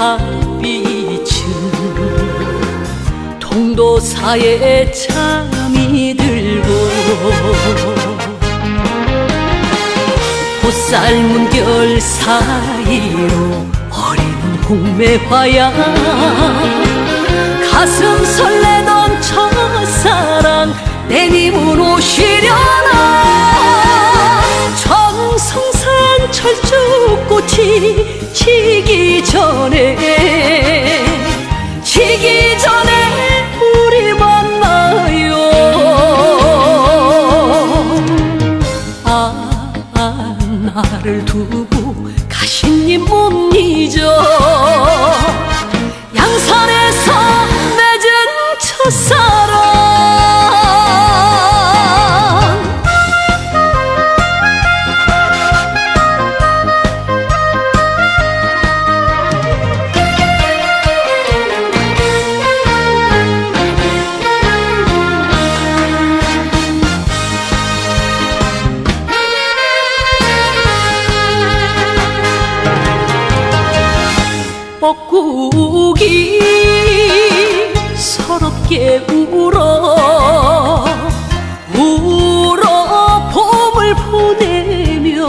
핫빛은 통도사에 잠이 들고 봇살 결 사이로 어린 홍매화야 가슴 설레던 첫사랑 내 님으로 쉬려 두고 님못 잊어 양산에서 맺은 첫사 뻐꾸기 서럽게 울어 울어 봄을 보내면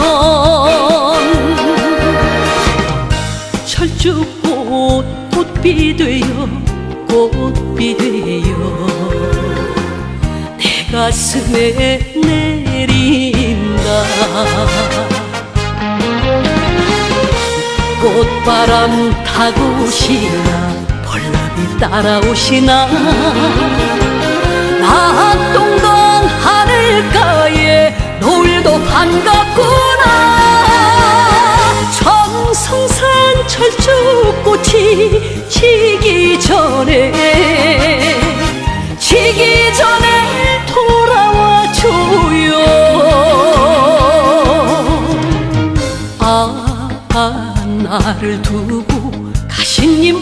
철쭉꽃 꽃비 되어 꽃비 되어 내 가슴에 내 바람 타고 오시나 벌나비 따라오시나? 낙동강 하늘가에 노을도 반갑구나. 정성산 철쭉꽃이 지기 전에 나를 두고 가신 님